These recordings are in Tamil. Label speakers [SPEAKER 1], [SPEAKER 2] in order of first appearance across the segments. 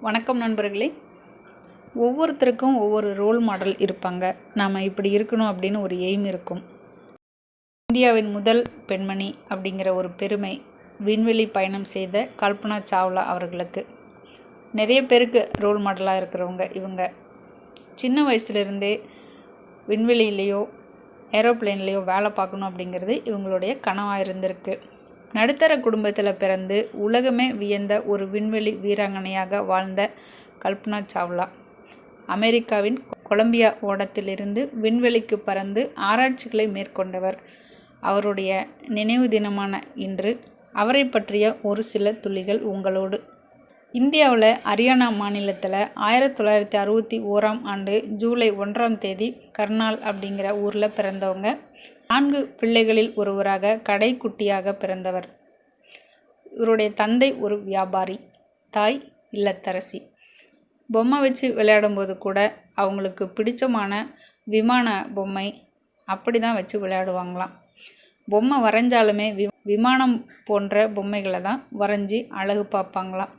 [SPEAKER 1] வணக்கம் நண்பர்களே. ஒவ்வொருத்தருக்கும் ஒவ்வொரு ரோல் மாடல் இருப்பாங்க. நாம் இப்படி இருக்கணும் அப்படின்னு ஒரு எய்ம் இருக்கும். இந்தியாவின் முதல் பெண்மணி அப்படிங்கிற ஒரு பெருமை விண்வெளி பயணம் செய்த கல்பனா சாவ்லா அவர்களுக்கு. நிறைய பேருக்கு ரோல் மாடலாக இருக்கிறவங்க இவங்க. சின்ன வயசுலேருந்தே விண்வெளியிலேயோ ஏரோப்ளேன்லேயோ வேலை பார்க்கணும் அப்படிங்கிறது இவங்களுடைய கனவாக இருந்திருக்கு. நடுத்தர குடும்பத்தில் பிறந்து உலகமே வியந்த ஒரு விண்வெளி வீராங்கனையாக வாழ்ந்த கல்பனா சாவ்லா. அமெரிக்காவின் கொலம்பியா ஓடத்திலிருந்து விண்வெளிக்கு பறந்து ஆராய்ச்சிகளை மேற்கொண்டவர். அவருடைய நினைவு தினமான இன்று அவரை பற்றிய ஒரு சில துளிகள் உங்களோடு இந்தியாவில் ஹரியானா மாநிலத்தில் ஆயிரத்தி தொள்ளாயிரத்தி அறுபத்தி ஓராம் ஆண்டு ஜூலை ஒன்றாம் தேதி கர்னால் அப்படிங்கிற ஊரில் பிறந்தவங்க. நான்கு பிள்ளைகளில் ஒருவராக கடைக்குட்டியாக பிறந்தவர். இவருடைய தந்தை ஒரு வியாபாரி தாய் இல்லத்தரசி. பொம்மை வச்சு விளையாடும்போது கூட அவங்களுக்கு பிடிச்சமான விமான பொம்மை அப்படி தான் வச்சு விளையாடுவாங்களாம். பொம்மை வரைஞ்சாலுமே வி விமானம் போன்ற பொம்மைகளை தான் வரைஞ்சி அழகு பார்ப்பாங்களாம்.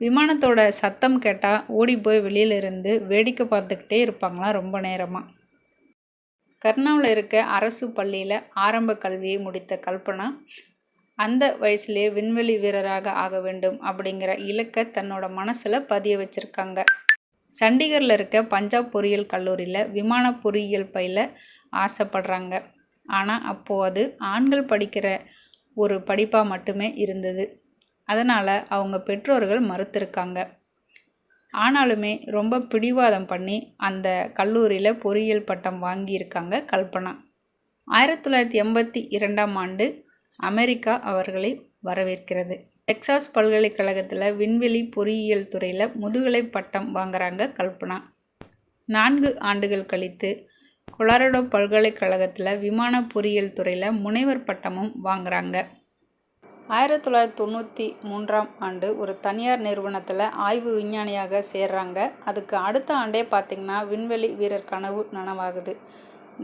[SPEAKER 1] விமானத்தோட சத்தம் கேட்டால் ஓடி போய் வெளியில இருந்து வேடிக்கை பார்த்துக்கிட்டே இருப்பாங்களாம் ரொம்ப நேரமாக கர்னாவில் இருக்க அரசு பள்ளியில் ஆரம்ப கல்வியை முடித்த கல்பனா அந்த வயசுலேயே விண்வெளி வீரராக ஆக வேண்டும் அப்படிங்கிற இலக்கை தன்னோட மனசில் பதிய வச்சுருக்காங்க. சண்டிகரில் இருக்க பஞ்சாப் பொறியியல் கல்லூரியில் விமான பொறியியல் பயில ஆசைப்படுறாங்க. ஆனால் அப்போது அது ஆண்கள் படிக்கிற ஒரு படிப்பாக மட்டுமே இருந்தது. அதனால் அவங்க பெற்றோர்கள் மறுத்திருக்காங்க. ஆனாலுமே ரொம்ப பிடிவாதம் பண்ணி அந்த கல்லூரியில் பொறியியல் பட்டம் வாங்கியிருக்காங்க கல்பனா. ஆயிரத்தி தொள்ளாயிரத்தி எண்பத்தி இரண்டாம் ஆண்டு அமெரிக்கா அவர்களை வரவேற்கிறது. டெக்சாஸ் பல்கலைக்கழகத்தில் விண்வெளி பொறியியல் துறையில் முதுகலை பட்டம் வாங்குறாங்க கல்பனா. நான்கு ஆண்டுகள் கழித்து கொலாரடோ பல்கலைக்கழகத்தில் விமான பொறியியல் துறையில் முனைவர் பட்டமும் வாங்குறாங்க. ஆயிரத்தி தொள்ளாயிரத்தி தொண்ணூற்றி மூன்றாம் ஆண்டு ஒரு தனியார் நிறுவனத்தில் ஆய்வு விஞ்ஞானியாக சேர்றாங்க. அதுக்கு அடுத்த ஆண்டே பார்த்திங்கன்னா விண்வெளி வீரர் கனவு நனவாகுது.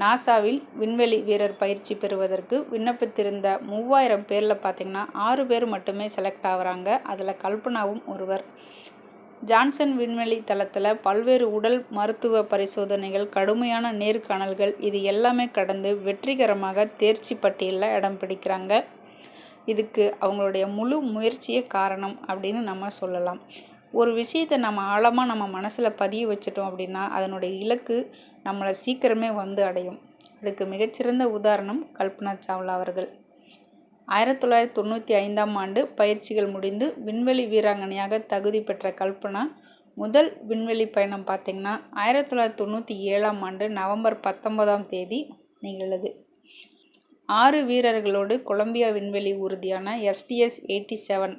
[SPEAKER 1] நாசாவில் விண்வெளி வீரர் பயிற்சி பெறுவதற்கு விண்ணப்பித்திருந்த மூவாயிரம் பேரில் பார்த்திங்கன்னா ஆறு பேர் மட்டுமே செலக்ட் ஆகுறாங்க. அதில் கல்பனாவும் ஒருவர். ஜான்சன் விண்வெளி தளத்தில் பல்வேறு உடல் மருத்துவ பரிசோதனைகள் கடுமையான நேர்காணல்கள் இது எல்லாமே கடந்து வெற்றிகரமாக தேர்ச்சி பட்டியலில் இடம் பிடிக்கிறாங்க. இதுக்கு அவங்களுடைய முழு முயற்சியே காரணம் அப்படின்னு நம்ம சொல்லலாம். ஒரு விஷயத்தை நம்ம ஆழமாக நம்ம மனசில் பதிய வச்சிட்டோம் அப்படின்னா அதனுடைய இலக்கு நம்மளை சீக்கிரமே வந்து அடையும். அதுக்கு மிகச்சிறந்த உதாரணம் கல்பனா சாவ்லா அவர்கள். ஆயிரத்தி தொள்ளாயிரத்தி தொண்ணூற்றி ஐந்தாம் ஆண்டு பயிற்சிகள் முடிந்து விண்வெளி வீராங்கனையாக தகுதி பெற்ற கல்பனா முதல் விண்வெளி பயணம் பார்த்திங்கன்னா ஆயிரத்தி தொள்ளாயிரத்தி தொண்ணூற்றி ஏழாம் ஆண்டு நவம்பர் பத்தொன்பதாம் தேதி நிகழுது ஆறு வீரர்களோடு கொலம்பியா விண்வெளி ஊர்தியான எஸ்டிஎஸ் எயிட்டி செவன்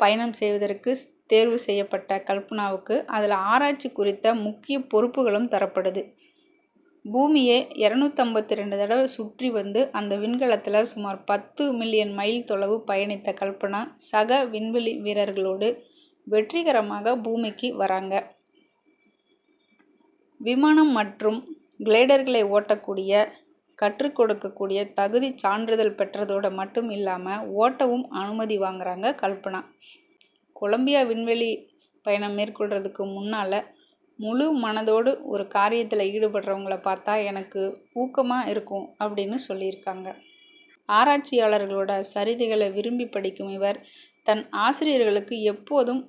[SPEAKER 1] பயணம் செய்வதற்கு தேர்வு செய்யப்பட்ட கல்பனாவுக்கு அதில் ஆராய்ச்சி குறித்த முக்கிய பொறுப்புகளும் தரப்படுது. பூமியை இரநூத்தம்பத்தி ரெண்டு தடவை சுற்றி வந்து அந்த விண்கலத்தில் சுமார் பத்து மில்லியன் மைல் தொலைவு பயணித்த கல்பனா சக விண்வெளி வீரர்களோடு வெற்றிகரமாக பூமிக்கு வராங்க. விமானம் மற்றும் கிளைடர்களை ஓட்டக்கூடிய கற்றுக் கொடுக்கக்கூடிய தகுதி சான்றிதழ் பெற்றதோடு மட்டும் இல்லாமல் ஓட்டவும் அனுமதி வாங்குறாங்க கல்பனா. கொலம்பியா விண்வெளி பயணம் மேற்கொள்கிறதுக்கு முன்னால் முழு மனதோடு ஒரு காரியத்தில் ஈடுபடுறவங்கள பார்த்தா எனக்கு ஊக்கமாக இருக்கும் அப்படின்னு சொல்லியிருக்காங்க. ஆராய்ச்சியாளர்களோட சரிதைகளை விரும்பி படிக்கும் இவர் தன் ஆசிரியர்களுக்கு எப்போதும்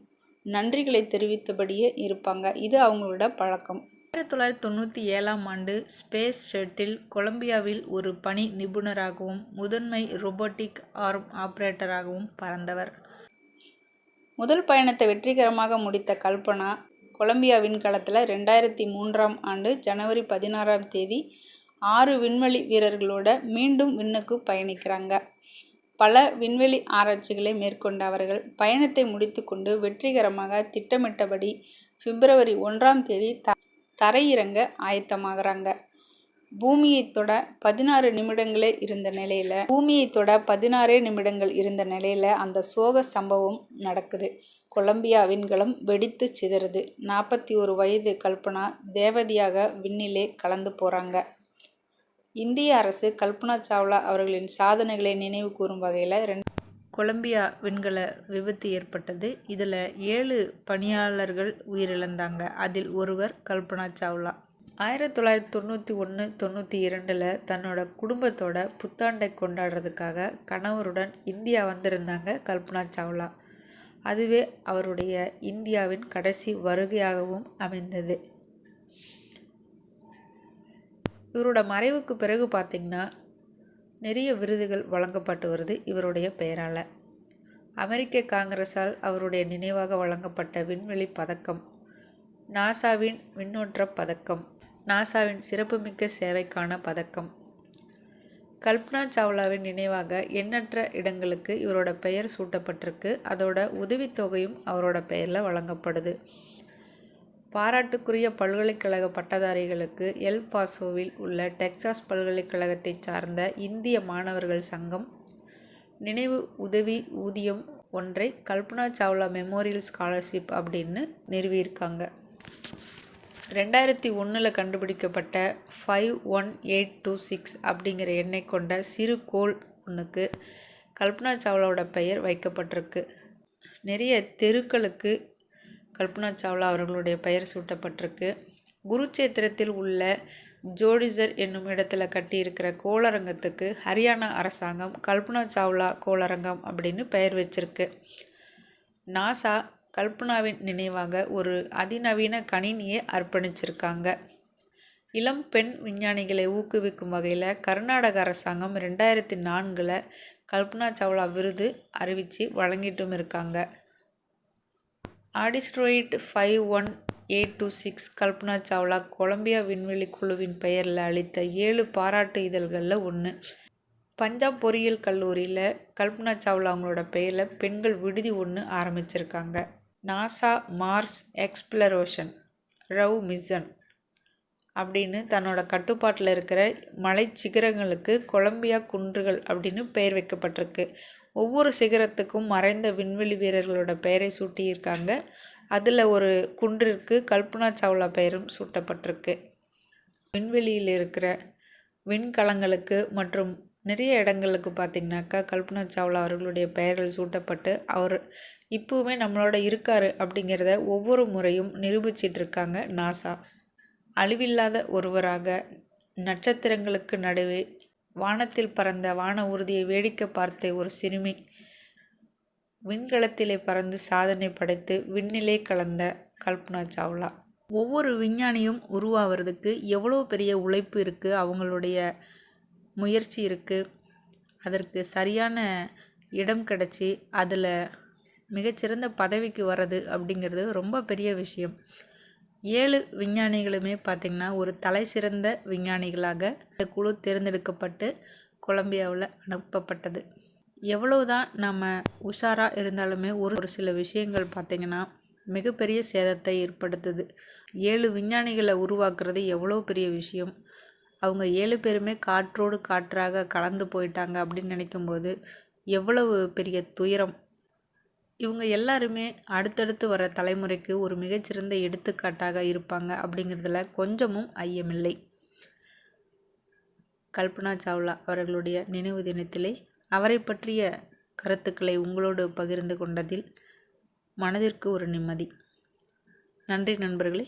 [SPEAKER 1] நன்றிகளை தெரிவித்தபடியே இருப்பாங்க. இது அவங்களோட பழக்கம். ஆயிரத்தி தொள்ளாயிரத்தி தொண்ணூற்றி ஏழாம் ஆண்டு ஸ்பேஸ் ஷெட்டில் கொலம்பியாவில் ஒரு பணி நிபுணராகவும் முதன்மை ரொபோட்டிக் ஆர்ம் ஆப்ரேட்டராகவும் பறந்தவர். முதல் பயணத்தை வெற்றிகரமாக முடித்த கல்பனா கொலம்பியா விண்கலத்தில் ரெண்டாயிரத்தி மூன்றாம் ஆண்டு ஜனவரி பதினாறாம் தேதி ஆறு விண்வெளி வீரர்களோட மீண்டும் விண்ணுக்கு பயணிக்கிறாங்க. பல விண்வெளி ஆராய்ச்சிகளை மேற்கொண்ட அவர்கள் பயணத்தை முடித்துக்கொண்டு வெற்றிகரமாக திட்டமிட்டபடி பிப்ரவரி ஒன்றாம் தேதி த தரையிறங்க ஆயத்தமாகறாங்க. பூமியை தொட பதினாறு நிமிடங்களே இருந்த நிலையில் பூமியை தொட பதினாறே நிமிடங்கள் இருந்த நிலையில் அந்த சோக சம்பவம் நடக்குது. கொலம்பியா விண்கலம் வெடித்து சிதறுது. நாற்பத்தி ஒரு வயது கல்பனா தேவதையாக விண்ணிலே கலந்து போகிறாங்க இந்திய அரசு கல்பனா சாவ்லா அவர்களின் சாதனைகளை நினைவு கூறும் வகையில் ரெண்டு கொலம்பியா விண்கல விபத்து ஏற்பட்டது. இதில் ஏழு பணியாளர்கள் உயிரிழந்தாங்க. அதில் ஒருவர் கல்பனா சாவ்லா. ஆயிரத்தி தொள்ளாயிரத்தி தொண்ணூற்றி ஒன்று தொண்ணூற்றி இரண்டில் தன்னோட குடும்பத்தோட புத்தாண்டை கொண்டாடுறதுக்காக கணவருடன் இந்தியா வந்திருந்தாங்க கல்பனா சாவ்லா. அதுவே அவருடைய இந்தியாவின் கடைசி வருகையாகவும் அமைந்தது. இவரோட மறைவுக்கு பிறகு பார்த்திங்கன்னா நிறைய விருதுகள் வழங்கப்பட்டு வருது இவருடைய பெயரால். அமெரிக்க காங்கிரஸால் அவருடைய நினைவாக வழங்கப்பட்ட விண்வெளி பதக்கம் நாசாவின் விண்ணோற்ற பதக்கம் நாசாவின் சிறப்புமிக்க சேவைக்கான பதக்கம். கல்பனா சாவ்லாவின் நினைவாக எண்ணற்ற இடங்களுக்கு இவரோட பெயர் சூட்டப்பட்டிருக்கு. அதோட உதவித்தொகையும் அவரோட பெயரில் வழங்கப்படுது. பாராட்டுக்குரிய பல்கலைக்கழக பட்டதாரிகளுக்கு எல் பாசோவில் உள்ள டெக்சாஸ் பல்கலைக்கழகத்தை சார்ந்த இந்திய மாணவர்கள் சங்கம் நினைவு உதவி ஊதியம் ஒன்றை கல்பனா சாவ்லா மெமோரியல் ஸ்காலர்ஷிப் அப்படின்னு நிறுவியிருக்காங்க. ரெண்டாயிரத்தி ஒன்றில் கண்டுபிடிக்கப்பட்ட five one eight two six அப்படிங்கிற எண்ணை கொண்ட சிறு கோல் ஒன்றுக்கு கல்பனா சாவ்லாவோட பெயர் வைக்கப்பட்டிருக்கு. நிறைய தெருக்களுக்கு கல்பனா சாவ்லா அவர்களுடைய பெயர் சூட்டப்பட்டிருக்கு. குருச்சேத்திரத்தில் உள்ள ஜோடிசர் என்னும் இடத்துல கட்டியிருக்கிற கோளரங்கத்துக்கு ஹரியானா அரசாங்கம் கல்பனா சாவ்லா கோளரங்கம் அப்படின்னு பெயர் வச்சிருக்கு. நாசா கல்பனாவின் நினைவாக ஒரு அதிநவீன கணினியை அர்ப்பணிச்சிருக்காங்க. இளம் பெண் விஞ்ஞானிகளை ஊக்குவிக்கும் வகையில் கர்நாடக அரசாங்கம் ரெண்டாயிரத்தி நான்கில் கல்பனா சாவ்லா விருது அறிவித்து வழங்கிட்டும் இருக்காங்க. Asteroid five one eight two six Kalpana Chawla Columbia விண்வெளி குழுவின் பெயரில் அளித்த ஏழு பாராட்டு இதழ்களில் ஒன்று. பஞ்சாப் பொறியியல் கல்லூரியில் கல்பனா சாவ்லா அவங்களோட பெயரில் பெண்கள் விடுதி ஒன்று ஆரம்பிச்சிருக்காங்க. NASA Mars exploration rover mission அப்படின்னு தன்னோட கட்டுப்பாட்டில் இருக்கிற மலை சிகரங்களுக்கு கொலம்பியா குன்றுகள் அப்படின்னு பெயர் வைக்கப்பட்டிருக்கு. ஒவ்வொரு சிகரத்துக்கும் மறைந்த விண்வெளி வீரர்களோட பெயரை சூட்டியிருக்காங்க. அதில் ஒரு குன்றிற்கு கல்பனா சாவ்லா பெயரும் சூட்டப்பட்டிருக்கு. விண்வெளியில் இருக்கிற விண்கலங்களுக்கு மற்றும் நிறைய இடங்களுக்கு பார்த்திங்கனாக்கா கல்பனா சாவ்லா அவர்களுடைய பெயர்கள் சூட்டப்பட்டு அவர் இப்போவுமே நம்மளோட இருக்கார் அப்படிங்கிறத ஒவ்வொரு முறையும் நிரூபிச்சிட்ருக்காங்க நாசா. அழிவில்லாத ஒருவராக நட்சத்திரங்களுக்கு நடுவே வானத்தில் பறந்த வான ஊர்தியை வேடிக்கை பார்த்த ஒரு சிறுமி விண்கலத்திலே பறந்து சாதனை படைத்து விண்ணிலே கலந்த கல்பனா சாவ்லா. ஒவ்வொரு விஞ்ஞானியும் உருவாகிறதுக்கு எவ்வளோ பெரிய உழைப்பு இருக்குது அவங்களுடைய முயற்சி இருக்குது அதற்கு சரியான இடம் கிடச்சி அதில் மிகச்சிறந்த பதவிக்கு வர்றது அப்படிங்கிறது ரொம்ப பெரிய விஷயம். ஏழு விஞ்ஞானிகளுமே பார்த்திங்கன்னா ஒரு தலை சிறந்த விஞ்ஞானிகளாக இந்த குழு தேர்ந்தெடுக்கப்பட்டு கொலம்பியாவில் அனுப்பப்பட்டது. எவ்வளவுதான் நம்ம உஷாராக இருந்தாலுமே ஒரு ஒரு சில விஷயங்கள் பார்த்திங்கன்னா மிகப்பெரிய சேதத்தை ஏற்படுத்துது. ஏழு விஞ்ஞானிகளை உருவாக்குறது எவ்வளோ பெரிய விஷயம்? அவங்க ஏழு பேருமே காற்றோடு காற்றாக கலந்து போயிட்டாங்க அப்படின்னு நினைக்கும்போது எவ்வளவு பெரிய துயரம் இவங்க எல்லாருமே அடுத்தடுத்து வர தலைமுறைக்கு ஒரு மிகச்சிறந்த எடுத்துக்காட்டாக இருப்பாங்க அப்படிங்கிறதுல கொஞ்சமும் ஐயமில்லை. கல்பனா சாவ்லா அவர்களுடைய நினைவு தினத்திலே அவரை பற்றிய கருத்துக்களை உங்களோடு பகிர்ந்து கொண்டதில் மனதிற்கு ஒரு நிம்மதி. நன்றி நண்பர்களே.